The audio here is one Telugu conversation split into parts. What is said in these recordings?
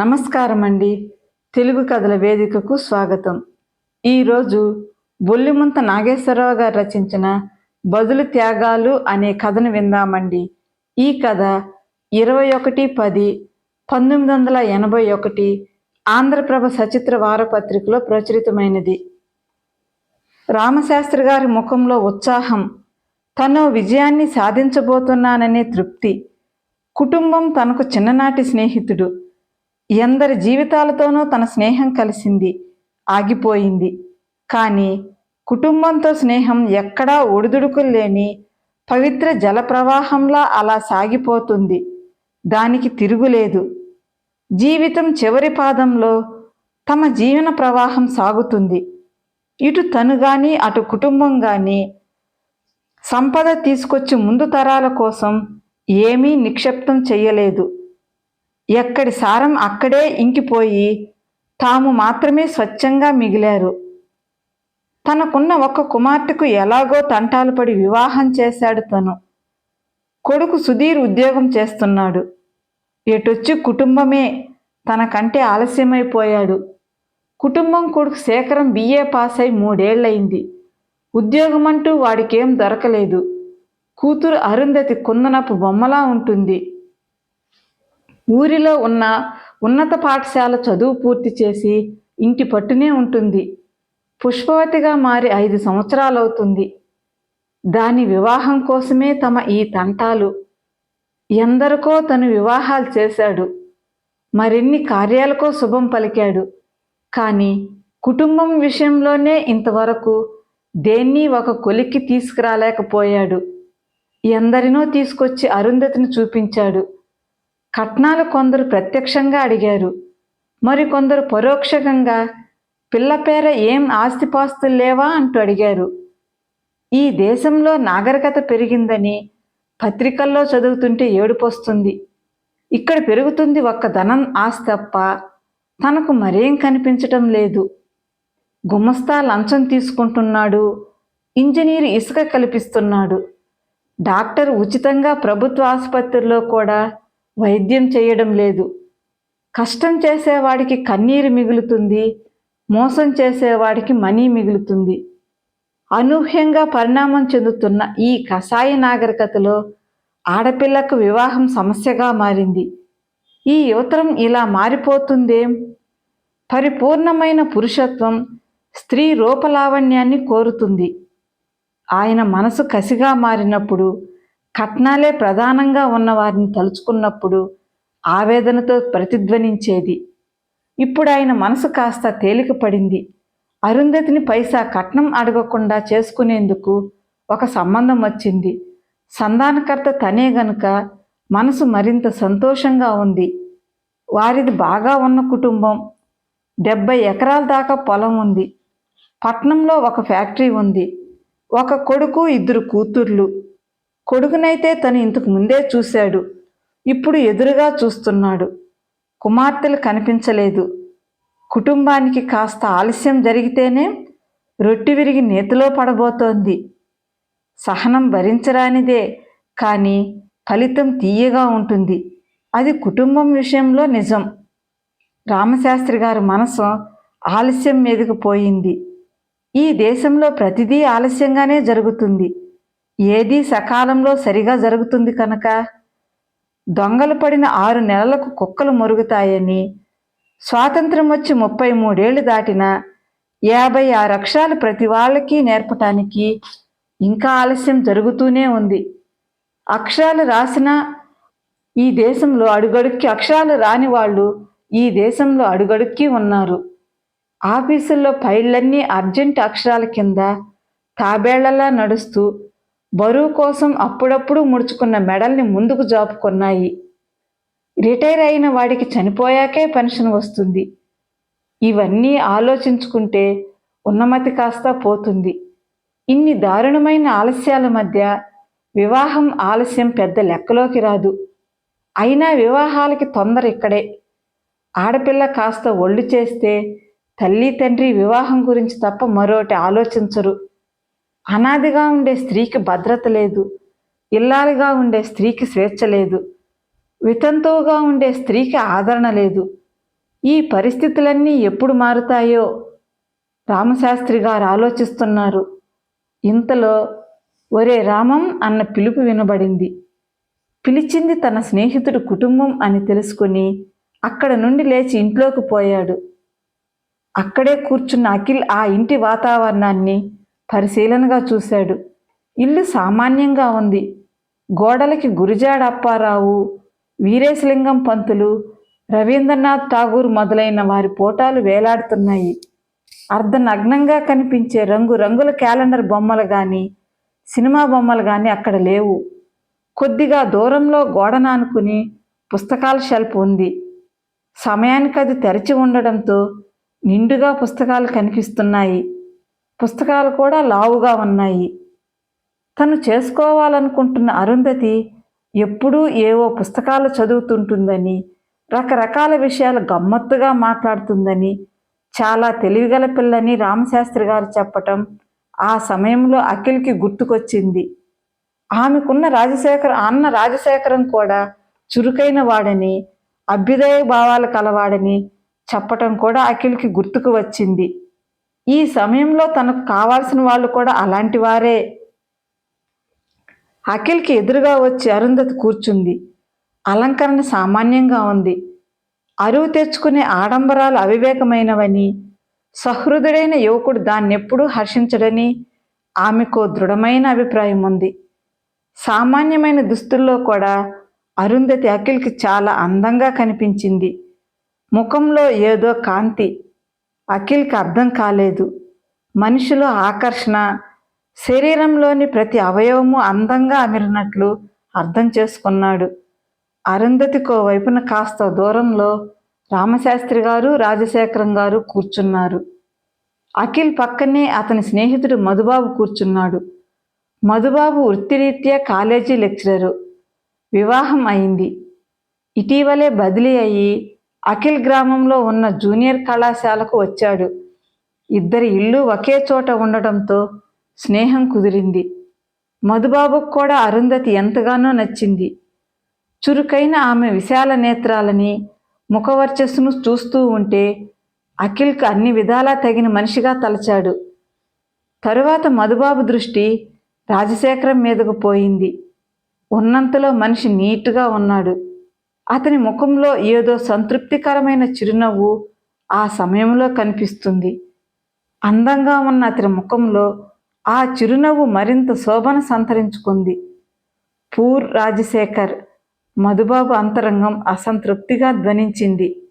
నమస్కారం అండి తెలుగు కథల వేదికకు స్వాగతం. ఈరోజు బొల్లిముంత నాగేశ్వరరావు గారు రచించిన బదులు త్యాగాలు అనే కథను విందామండి. ఈ కథ ఇరవై ఒకటి పది పంతొమ్మిది వందల ఎనభై ఒకటి ఆంధ్రప్రభ సచిత్ర వారపత్రికలో ప్రచురితమైనది. రామశాస్త్రి గారి ముఖంలో ఉత్సాహం తను విజయాన్ని సాధించబోతున్నాననే తృప్తి కుటుంబం తనకు చిన్ననాటి స్నేహితుడు ఎందరి జీవితాలతోనూ తన స్నేహం కలిసింది ఆగిపోయింది. కానీ కుటుంబంతో స్నేహం ఎక్కడా ఒడిదుడుకులు లేని పవిత్ర జల ప్రవాహంలా అలా సాగిపోతుంది. దానికి తిరుగులేదు జీవితం చివరి పాదంలో తమ జీవన ప్రవాహం సాగుతుంది. ఇటు తను కానీ అటు కుటుంబం కానీ సంపద తీసుకొచ్చి ముందు తరాల కోసం ఏమీ నిక్షిప్తం చెయ్యలేదు ఎక్కడి సారం అక్కడే ఇంకిపోయి తాము మాత్రమే స్వచ్ఛంగా మిగిలారు. తనకున్న ఒక్క కుమార్తెకు ఎలాగో తంటాలు పడి వివాహం చేశాడు తను. కొడుకు సుధీర్ ఉద్యోగం చేస్తున్నాడు. ఎటొచ్చి కుటుంబమే తనకంటే ఆలస్యమైపోయాడు. కుటుంబం కొడుకు శేఖరం బిఏ పాస్ అయి మూడేళ్ళయింది ఉద్యోగం అంటూ వాడికేం దొరకలేదు. కూతురు అరుంధతి కుందనపు బొమ్మలా ఉంటుంది. ఊరిలో ఉన్న ఉన్నత పాఠశాల చదువు పూర్తి చేసి ఇంటి పట్టునే ఉంటుంది. పుష్పవతిగా మారి ఐదు సంవత్సరాలవుతుంది. దాని వివాహం కోసమే తమ ఈ తంటాలు. ఎందరికో తను వివాహాలు చేశాడు. మరిన్ని కార్యాలకో శుభం పలికాడు. కానీ కుటుంబం విషయంలోనే ఇంతవరకు దేన్ని ఒక కొలిక్కి తీసుకురాలేకపోయాడు. ఎందరినో తీసుకొచ్చి అరుంధతిని చూపించాడు. కట్నాలు కొందరు ప్రత్యక్షంగా అడిగారు. మరికొందరు పరోక్షంగా పిల్ల పేర ఏం ఆస్తిపాస్తులు లేవా అంటూ అడిగారు. ఈ దేశంలో నాగరికత పెరిగిందని పత్రికల్లో చదువుతుంటే ఏడుపొస్తుంది. ఇక్కడ పెరుగుతుంది ఒక్క ధనం ఆస్తి తప్ప తనకు మరేం కనిపించటం లేదు. గుమస్తా లంచం తీసుకుంటున్నాడు. ఇంజనీర్ ఇసుక కల్పిస్తున్నాడు. డాక్టర్ ఉచితంగా ప్రభుత్వ ఆసుపత్రిలో కూడా వైద్యం చేయడం లేదు. కష్టం చేసేవాడికి కన్నీరు మిగులుతుంది. మోసం చేసేవాడికి మనీ మిగులుతుంది. అనూహ్యంగా పరిణామం చెందుతున్న ఈ కషాయ నాగరికతలో ఆడపిల్లకు వివాహం సమస్యగా మారింది. ఈ యువతరం ఇలా మారిపోతుందేం? పరిపూర్ణమైన పురుషత్వం స్త్రీ రూపలావణ్యాన్ని కోరుతుంది. ఆయన మనసు కసిగా మారినప్పుడు కట్నాలే ప్రధానంగా ఉన్న వారిని తలుచుకున్నప్పుడు ఆవేదనతో ప్రతిధ్వనించేది. ఇప్పుడు ఆయన మనసు కాస్త తేలిక పడింది. అరుంధతిని పైసా కట్నం అడగకుండా చేసుకునేందుకు ఒక సంబంధం వచ్చింది. సంధానకర్త తనే గనుక మనసు మరింత సంతోషంగా ఉంది. వారిది బాగా ఉన్న కుటుంబం. డెబ్బై ఎకరాల దాకా పొలం ఉంది. పట్నంలో ఒక ఫ్యాక్టరీ ఉంది. ఒక కొడుకు ఇద్దరు కూతుర్లు. కొడుకునైతే తను ఇంతకు ముందే చూశాడు. ఇప్పుడు ఎదురుగా చూస్తున్నాడు. కుమార్తెలు కనిపించలేదు. కుటుంబానికి కాస్త ఆలస్యం జరిగితేనే రొట్టి విరిగి నేతిలో పడబోతోంది. సహనం భరించరానిదే కానీ ఫలితం తీయగా ఉంటుంది. అది కుటుంబం విషయంలో నిజం. రామశాస్త్రి గారి మనసు ఆలస్యం మీదకు పోయింది. ఈ దేశంలో ప్రతిదీ ఆలస్యంగానే జరుగుతుంది. ఏదీ సకాలంలో సరిగా జరుగుతుంది కనుక? దొంగలు పడిన ఆరు నెలలకు కుక్కలు మొరుగుతాయని స్వాతంత్రం వచ్చి ముప్పై మూడేళ్ళు దాటిన యాభై ఆరు అక్షరాలు ప్రతి వాళ్ళకి నేర్పటానికి ఇంకా ఆలస్యం జరుగుతూనే ఉంది. అక్షరాలు రాసిన ఈ దేశంలో అడుగడుక్కి అక్షరాలు రాని వాళ్ళు ఈ దేశంలో అడుగడుక్కి ఉన్నారు. ఆఫీసుల్లో ఫైళ్ళన్నీ అర్జెంట్ అక్షరాల కింద తాబేళ్ళలా నడుస్తూ బరువు కోసం అప్పుడప్పుడు ముడుచుకున్న మెడల్ని ముందుకు జాపుకున్నాయి. రిటైర్ అయిన వాడికి చనిపోయాకే పెన్షన్ వస్తుంది. ఇవన్నీ ఆలోచించుకుంటే ఉన్నమతి కాస్త పోతుంది. ఇన్ని దారుణమైన ఆలస్యాల మధ్య వివాహం ఆలస్యం పెద్ద లెక్కలోకి రాదు. అయినా వివాహాలకి తొందర ఇక్కడే. ఆడపిల్ల కాస్త ఒళ్ళు చేస్తే తల్లి తండ్రి వివాహం గురించి తప్ప మరోటి ఆలోచించరు. అనాదిగా ఉండే స్త్రీకి భద్రత లేదు. ఇల్లాలిగా ఉండే స్త్రీకి స్వేచ్ఛ లేదు. వితంతువుగా ఉండే స్త్రీకి ఆదరణ లేదు. ఈ పరిస్థితులన్నీ ఎప్పుడు మారుతాయో రామశాస్త్రి గారు ఆలోచిస్తున్నారు. ఇంతలో ఒరే రామం అన్న పిలుపు వినబడింది. పిలిచింది తన స్నేహితుడు కుటుంబం అని తెలుసుకుని అక్కడ నుండి లేచి ఇంట్లోకి పోయాడు. అక్కడే కూర్చున్న అఖిల్ ఆ ఇంటి వాతావరణాన్ని పరిశీలనగా చూశాడు. ఇల్లు సామాన్యంగా ఉంది. గోడలకి గురిజాడ అప్పారావు వీరేశలింగం పంతులు రవీంద్రనాథ్ ఠాగూర్ మొదలైన వారి పోటాలు వేలాడుతున్నాయి. అర్ధనగ్నంగా కనిపించే రంగు రంగుల క్యాలెండర్ బొమ్మలు కానీ సినిమా బొమ్మలు కానీ అక్కడ లేవు. కొద్దిగా దూరంలో గోడనానుకుని పుస్తకాల షెల్ఫ్ ఉంది. సమయానికి అది తెరిచి ఉండడంతో నిండుగా పుస్తకాలు కనిపిస్తున్నాయి. పుస్తకాలు కూడా లావుగా ఉన్నాయి. తను చేసుకోవాలనుకుంటున్న అరుంధతి ఎప్పుడూ ఏవో పుస్తకాలు చదువుతుంటుందని రకరకాల విషయాలు గమ్మత్తుగా మాట్లాడుతుందని చాలా తెలివిగల పిల్లని రామశాస్త్రి గారు చెప్పటం ఆ సమయంలో అఖిల్కి గుర్తుకొచ్చింది. ఆమెకున్న రాజశేఖర అన్న రాజశేఖరం కూడా చురుకైన వాడని అభ్యుదయ భావాలు కలవాడని చెప్పటం కూడా అఖిల్కి గుర్తుకు వచ్చింది. ఈ సమయంలో తనకు కావాల్సిన వాళ్ళు కూడా అలాంటి వారే. అఖిల్కి ఎదురుగా వచ్చి అరుంధతి కూర్చుంది. అలంకరణ సామాన్యంగా ఉంది. అరువు తెచ్చుకునే ఆడంబరాలు అవివేకమైనవని సహృదుడైన యువకుడు దాన్నెప్పుడూ హర్షించడని ఆమెకు దృఢమైన అభిప్రాయం ఉంది. సామాన్యమైన దుస్తుల్లో కూడా అరుంధతి అఖిల్కి చాలా అందంగా కనిపించింది. ముఖంలో ఏదో కాంతి అఖిల్కి అర్థం కాలేదు. మనిషిలో ఆకర్షణ శరీరంలోని ప్రతి అవయవము అందంగా అమిరినట్లు అర్థం చేసుకున్నాడు. అరుంధతికో వైపున కాస్త దూరంలో రామశాస్త్రి గారు రాజశేఖరం గారు కూర్చున్నారు. అఖిల్ పక్కనే అతని స్నేహితుడు మధుబాబు కూర్చున్నాడు. మధుబాబు వృత్తిరీత్యా కాలేజీ లెక్చరరు. వివాహం అయింది. ఇటీవలే బదిలీ అయ్యి అఖిల్ గ్రామంలో ఉన్న జూనియర్ కళాశాలకు వచ్చాడు. ఇద్దరి ఇల్లు ఒకే చోట ఉండటంతో స్నేహం కుదిరింది. మధుబాబుకు కూడా అరుంధతి ఎంతగానో నచ్చింది. చురుకైన ఆమె విశాల నేత్రాలని ముఖవర్చస్సును చూస్తూ ఉంటే అఖిల్కి అన్ని విధాలా తగిన మనిషిగా తలచాడు. తరువాత మధుబాబు దృష్టి రాజశేఖరం మీదకు పోయింది. ఉన్నంతలో మనిషి నీట్గా ఉన్నాడు. అతని ముఖంలో ఏదో సంతృప్తికరమైన చిరునవ్వు ఆ సమయంలో కనిపిస్తుంది. అందంగా ఉన్న అతని ముఖంలో ఆ చిరునవ్వు మరింత శోభన సంతరించుకుంది. పూర్ రాజశేఖర్ మధుబాబు అంతరంగం అసంతృప్తిగా ధ్వనించింది.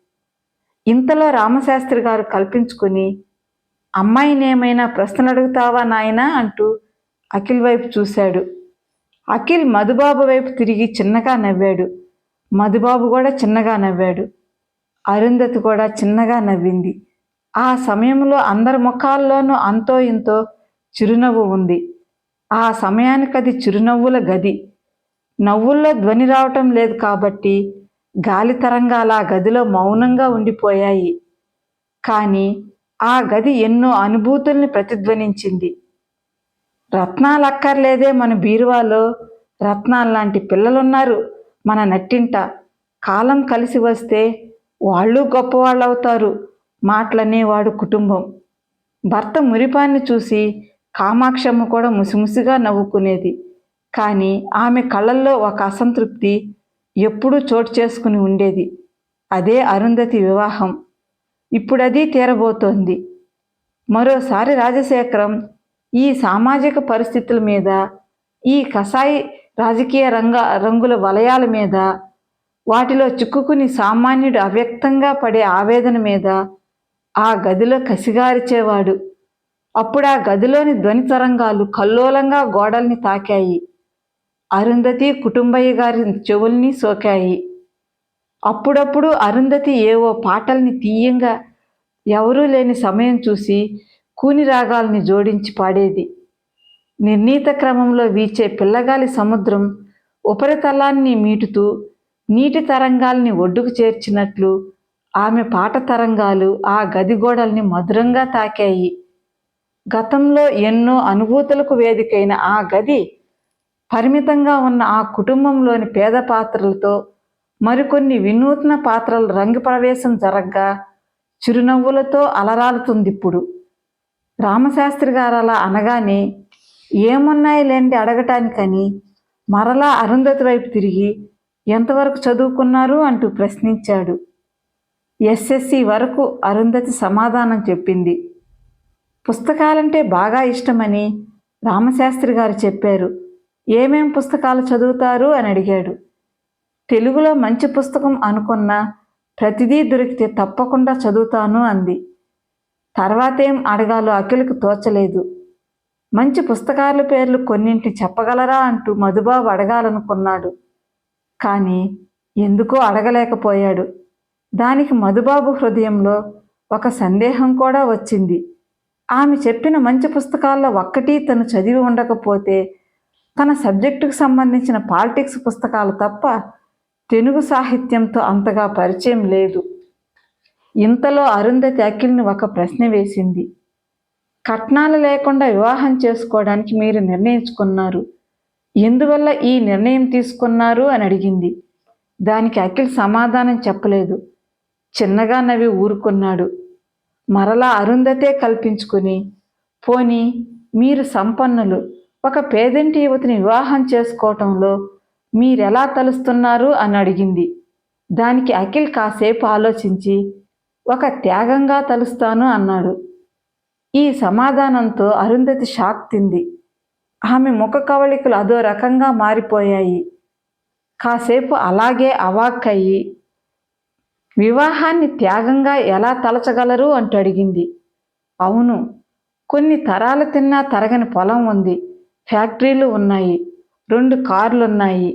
ఇంతలో రామశాస్త్రి గారు కల్పించుకుని అమ్మాయినేమైనా ప్రశ్నలు అడుగుతావా నాయనా? అంటూ అఖిల్ వైపు చూశాడు. అఖిల్ మధుబాబు వైపు తిరిగి చిన్నగా నవ్వాడు. మధుబాబు కూడా చిన్నగా నవ్వాడు. అరుంధతి కూడా చిన్నగా నవ్వింది. ఆ సమయంలో అందరి ముఖాల్లోనూ అంతో ఇంతో చిరునవ్వు ఉంది. ఆ సమయానికి అది చిరునవ్వుల గది. నవ్వుల్లో ధ్వని రావటం లేదు కాబట్టి గాలి తరంగాల ఆ గదిలో మౌనంగా ఉండిపోయాయి. కానీ ఆ గది ఎన్నో అనుభూతుల్ని ప్రతిధ్వనించింది. రత్నాలక్కర్లేదే మన బీరువాలో. రత్నాలు లాంటి పిల్లలున్నారు. మన నట్టింట కాలం కలిసి వస్తే వాళ్ళు గొప్పవాళ్ళు అవుతారు మాటలనేవాడు కుటుంబం. భర్త మురిపాన్ని చూసి కామాక్షమ్మ కూడా ముసిముసిగా నవ్వుకునేది. కానీ ఆమె కళ్ళల్లో ఒక అసంతృప్తి ఎప్పుడూ చోటు చేసుకుని ఉండేది. అదే అరుంధతి వివాహం. ఇప్పుడది తీరబోతోంది. మరోసారి రాజశేఖరం ఈ సామాజిక పరిస్థితుల మీద ఈ కసాయి రాజకీయ రంగ రంగుల వలయాల మీద వాటిలో చిక్కుకుని సామాన్యుడు అవ్యక్తంగా పడే ఆవేదన మీద ఆ గదిలో కసిగారిచేవాడు. అప్పుడు ఆ గదిలోని ధ్వని తరంగాలు కల్లోలంగా గోడల్ని తాకాయి. అరుంధతి కుటుంబయ్య గారి చెవుల్ని సోకాయి. అప్పుడప్పుడు అరుంధతి ఏవో పాటల్ని తీయంగా ఎవరూ లేని సమయం చూసి కూని రాగాల్ని జోడించి పాడేది. నిర్ణీత క్రమంలో వీచే పిల్లగాలి సముద్రం ఉపరితలాన్ని మీటుతూ నీటి తరంగాల్ని ఒడ్డుకు చేర్చినట్లు ఆమె పాట తరంగాలు ఆ గది గోడల్ని మధురంగా తాకాయి. గతంలో ఎన్నో అనుభూతులకు వేదికైన ఆ గది పరిమితంగా ఉన్న ఆ కుటుంబంలోని పేద పాత్రలతో మరికొన్ని వినూత్న పాత్రల రంగు ప్రవేశం జరగ్గా చిరునవ్వులతో అలరాలుతుంది ఇప్పుడు రామశాస్త్రి గారు అలా అనగానే ఏమున్నాయి లేండి అడగటానికని. మరలా అరుంధతి వైపు తిరిగి ఎంతవరకు చదువుకున్నారు? అంటూ ప్రశ్నించాడు. ఎస్ఎస్సి వరకు అరుంధతి సమాధానం చెప్పింది. పుస్తకాలంటే బాగా ఇష్టమని రామశాస్త్రి గారు చెప్పారు. ఏమేం పుస్తకాలు చదువుతారు? అని అడిగాడు. తెలుగులో మంచి పుస్తకం అనుకున్నా ప్రతిదీ దొరికితే తప్పకుండా చదువుతాను అంది. తర్వాతేం అడగాలో అఖిలకు తోచలేదు. మంచి పుస్తకాల పేర్లు కొన్నింటి చెప్పగలరా అంటూ మధుబాబు అడగాలనుకున్నాడు. కానీ ఎందుకో అడగలేకపోయాడు. దానికి మధుబాబు హృదయంలో ఒక సందేహం కూడా వచ్చింది. ఆమె చెప్పిన మంచి పుస్తకాల్లో ఒక్కటి తను చదివి ఉండకపోతే తన సబ్జెక్టుకు సంబంధించిన పాలిటిక్స్ పుస్తకాలు తప్ప తెలుగు సాహిత్యంతో అంతగా పరిచయం లేదు. ఇంతలో అరుంధతి అఖిల్ని ఒక ప్రశ్న వేసింది. కట్నాలు లేకుండా వివాహం చేసుకోవడానికి మీరు నిర్ణయించుకున్నారు. ఎందువల్ల ఈ నిర్ణయం తీసుకున్నారు అని అడిగింది. దానికి అఖిల్ సమాధానం చెప్పలేదు. చిన్నగా నవ్వి ఊరుకున్నాడు. మరలా అరుంధతే కల్పించుకుని పోని మీరు సంపన్నులు ఒక పేదంటి యువతిని వివాహం చేసుకోవటంలో మీరెలా తలుస్తున్నారు అని అడిగింది. దానికి అఖిల్ కాసేపు ఆలోచించి ఒక త్యాగంగా తలుస్తాను అన్నాడు. ఈ సమాధానంతో అరుంధతి షాక్ తింది. ఆమె ముఖ కవళికలు అదో రకంగా మారిపోయాయి. కాసేపు అలాగే అవాక్కయ్యి వివాహాన్ని త్యాగంగా ఎలా తలచగలరు? అంటూ అడిగింది. అవును కొన్ని తరాలు తిన్నా తరగని పొలం ఉంది. ఫ్యాక్టరీలు ఉన్నాయి. రెండు కార్లు ఉన్నాయి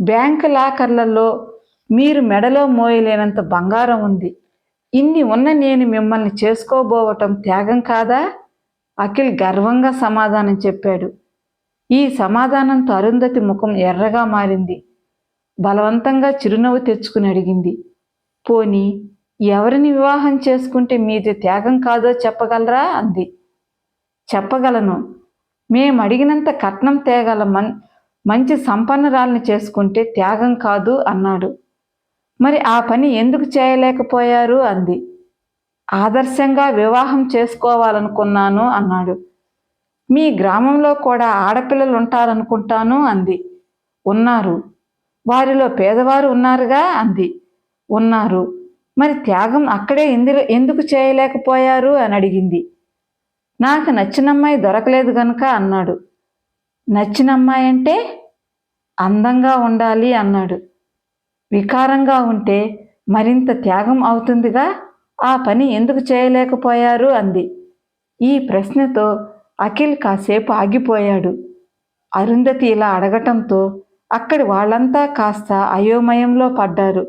బ్యాంకు లాకర్లలో మీరు మెడలో మోయలేనంత బంగారం ఉంది. ఇన్ని ఉన్న నేను మిమ్మల్ని చేసుకోబోవటం త్యాగం కాదా? అఖిల్ గర్వంగా సమాధానం చెప్పాడు. ఈ సమాధానంతో అరుంధతి ముఖం ఎర్రగా మారింది. బలవంతంగా చిరునవ్వు తెచ్చుకుని అడిగింది. పోని ఎవరిని వివాహం చేసుకుంటే మీది త్యాగం కాదో చెప్పగలరా? అంది. చెప్పగలను. మేము అడిగినంత కట్నం తేగల మన్ మంచి సంపన్నరాల్ని చేసుకుంటే త్యాగం కాదు అన్నాడు. మరి ఆ పని ఎందుకు చేయలేకపోయారు? అంది. ఆదర్శంగా వివాహం చేసుకోవాలనుకున్నాను అన్నాడు. మీ గ్రామంలో కూడా ఆడపిల్లలు ఉంటారనుకుంటాను అంది. ఉన్నారు. వారిలో పేదవారు ఉన్నారుగా అంది. ఉన్నారు. మరి త్యాగం అక్కడే ఎందు ఎందుకు చేయలేకపోయారు? అని అడిగింది. నాకు నచ్చిన అమ్మాయి దొరకలేదు గనుక అన్నాడు. నచ్చిన అమ్మాయి అంటే అందంగా ఉండాలి అన్నాడు. వికారంగా ఉంటే మరింత త్యాగం అవుతుందిగా? ఆ పని ఎందుకు చేయలేకపోయారు? అంది. ఈ ప్రశ్నతో అఖిల్ కాసేపు ఆగిపోయాడు. అరుంధతి ఇలా అడగటంతో అక్కడి వాళ్ళంతా కాస్త అయోమయంలో పడ్డారు.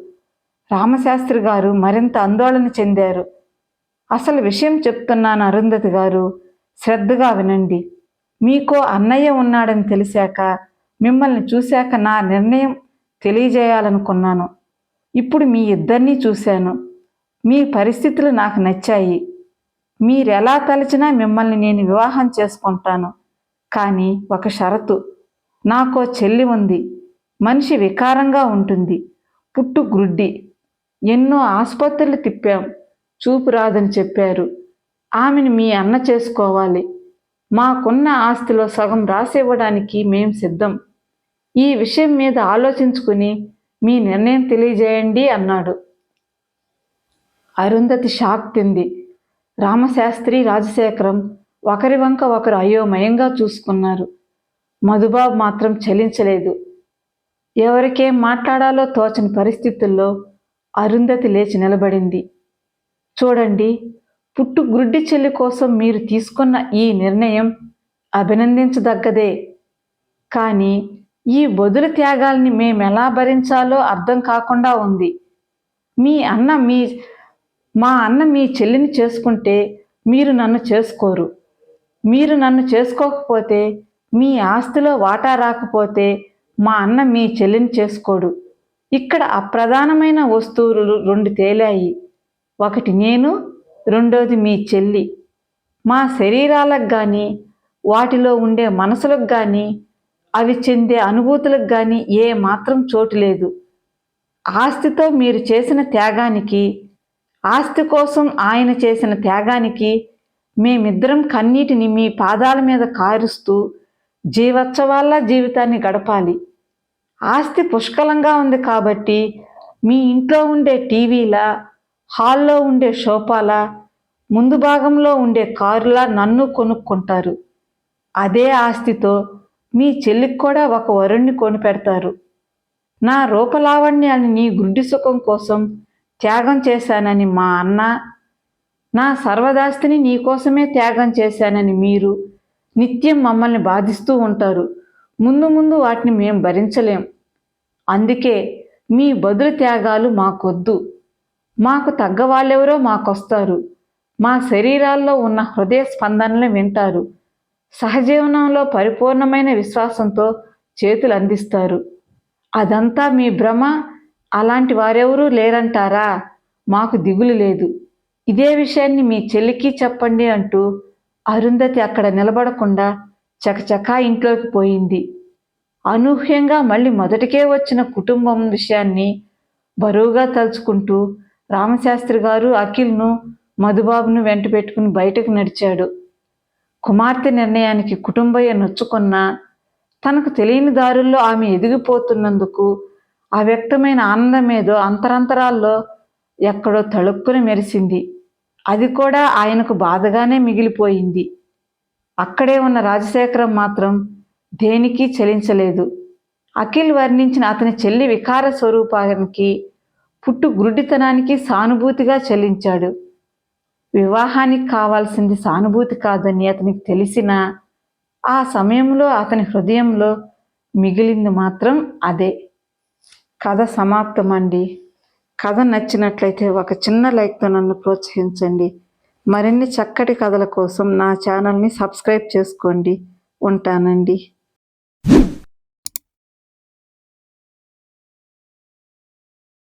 రామశాస్త్రి గారు మరింత ఆందోళన చెందారు. అసలు విషయం చెప్తున్నాను అరుంధతి గారు శ్రద్ధగా వినండి. మీకో అన్నయ్య ఉన్నాడని తెలిసాక మిమ్మల్ని చూశాక నా నిర్ణయం తెలియజేయాలనుకున్నాను. ఇప్పుడు మీ ఇద్దరినీ చూశాను. మీ పరిస్థితులు నాకు నచ్చాయి. మీరెలా తలచినా మిమ్మల్ని నేను వివాహం చేసుకుంటాను. కానీ ఒక షరతు. నాకో చెల్లి ఉంది. మనిషి వికారంగా ఉంటుంది. పుట్టు గ్రుడ్డి. ఎన్నో ఆసుపత్రులు తిప్పాం. చూపు రాదని చెప్పారు. ఆమెను మీ అన్న చేసుకోవాలి. మాకున్న ఆస్తిలో సగం రాసివ్వడానికి మేం సిద్ధం. ఈ విషయం మీద ఆలోచించుకుని మీ నిర్ణయం తెలియజేయండి అన్నాడు. అరుంధతి షాక్ తింది. రామశాస్త్రి రాజశేఖరం ఒకరి వంక ఒకరు అయోమయంగా చూసుకున్నారు. మధుబాబు మాత్రం చలించలేదు. ఎవరికేం మాట్లాడాలో తోచని పరిస్థితుల్లో అరుంధతి లేచి నిలబడింది. చూడండి పుట్టు గ్రుడ్డి చెల్లి కోసం మీరు తీసుకున్న ఈ నిర్ణయం అభినందించదగ్గదే. కానీ ఈ బదులు త్యాగాల్ని మేమెలా భరించాలో అర్థం కాకుండా ఉంది. మీ అన్న మీ మా అన్న మీ చెల్లిని చేసుకుంటే మీరు నన్ను చేసుకోరు. మీరు నన్ను చేసుకోకపోతే మీ ఆస్తిలో వాటా రాకపోతే మా అన్న మీ చెల్లిని చేసుకోడు. ఇక్కడ అప్రధానమైన వస్తువులు రెండు తేలాయి. ఒకటి నేను రెండోది మీ చెల్లి. మా శరీరాలకు కానీ వాటిలో ఉండే మనసులకు కానీ అవి చెందే అనుభూతులకు కానీ ఏ మాత్రం చోటు లేదు. ఆస్తితో మీరు చేసిన త్యాగానికి ఆస్తి కోసం ఆయన చేసిన త్యాగానికి మేమిద్దరం కన్నీటిని మీ పాదాల మీద కారుస్తూ జీవోత్సవాల్లా జీవితాన్ని గడపాలి. ఆస్తి పుష్కలంగా ఉంది కాబట్టి మీ ఇంట్లో ఉండే టీవీలా హాల్లో ఉండే షోపాలా ముందు భాగంలో ఉండే కారులా నన్ను కొనుక్కుంటారు. అదే ఆస్తితో మీ చెల్లికి కూడా ఒక వరుణ్ణి కొనిపెడతారు. నా రూపలావణ్యాన్ని నీ గుడ్డి సుఖం కోసం త్యాగం చేశానని మా అన్న నా సర్వదాస్తిని నీకోసమే త్యాగం చేశానని మీరు నిత్యం మమ్మల్ని బాధిస్తూ ఉంటారు. ముందు ముందు వాటిని మేము భరించలేం. అందుకే మీ బదులు త్యాగాలు మాకొద్దు. మాకు తగ్గవాళ్ళెవరో మాకొస్తారు. మా శరీరాల్లో ఉన్న హృదయ స్పందనలు వింటారు. సహజీవనంలో పరిపూర్ణమైన విశ్వాసంతో చేతులు అందిస్తారు అదంతా మీ భ్రమ అలాంటి వారెవరూ లేరంటారా? మాకు దిగులు లేదు. ఇదే విషయాన్ని మీ చెల్లికి చెప్పండి అంటూ అరుంధతి అక్కడ నిలబడకుండా చకచకా ఇంట్లోకి పోయింది. అనూహ్యంగా మళ్ళీ మొదటికే వచ్చిన కుటుంబం విషయాన్ని బరువుగా తలుచుకుంటూ రామశాస్త్రి గారు అఖిల్ను మధుబాబును వెంట పెట్టుకుని బయటకు నడిచాడు. కుమార్తె నిర్ణయానికి కుటుంబయ్య నొచ్చుకున్నా తనకు తెలియని దారుల్లో ఆమె ఎదిగిపోతున్నందుకు ఆ వ్యక్తమైన ఆనందం ఏదో అంతరంతరాల్లో ఎక్కడో తళుక్కుని మెరిసింది. అది కూడా ఆయనకు బాధగానే మిగిలిపోయింది. అక్కడే ఉన్న రాజశేఖరం మాత్రం దేనికి చలించలేదు. అఖిల్ వర్ణించిన అతని చెల్లి వికార స్వరూపానికి పుట్టు గురుడితనానికి సానుభూతిగా చెల్లించాడు వివాహానికి కావాల్సింది సానుభూతి కాదని అతనికి తెలిసిన ఆ సమయంలో అతని హృదయంలో మిగిలింది మాత్రం అదే. కథ సమాప్తమండి. కథ నచ్చినట్లయితే ఒక చిన్న లైక్తో నన్ను ప్రోత్సహించండి. మరిన్ని చక్కటి కథల కోసం నా ఛానల్ని సబ్స్క్రైబ్ చేసుకోండి. ఉంటానండి.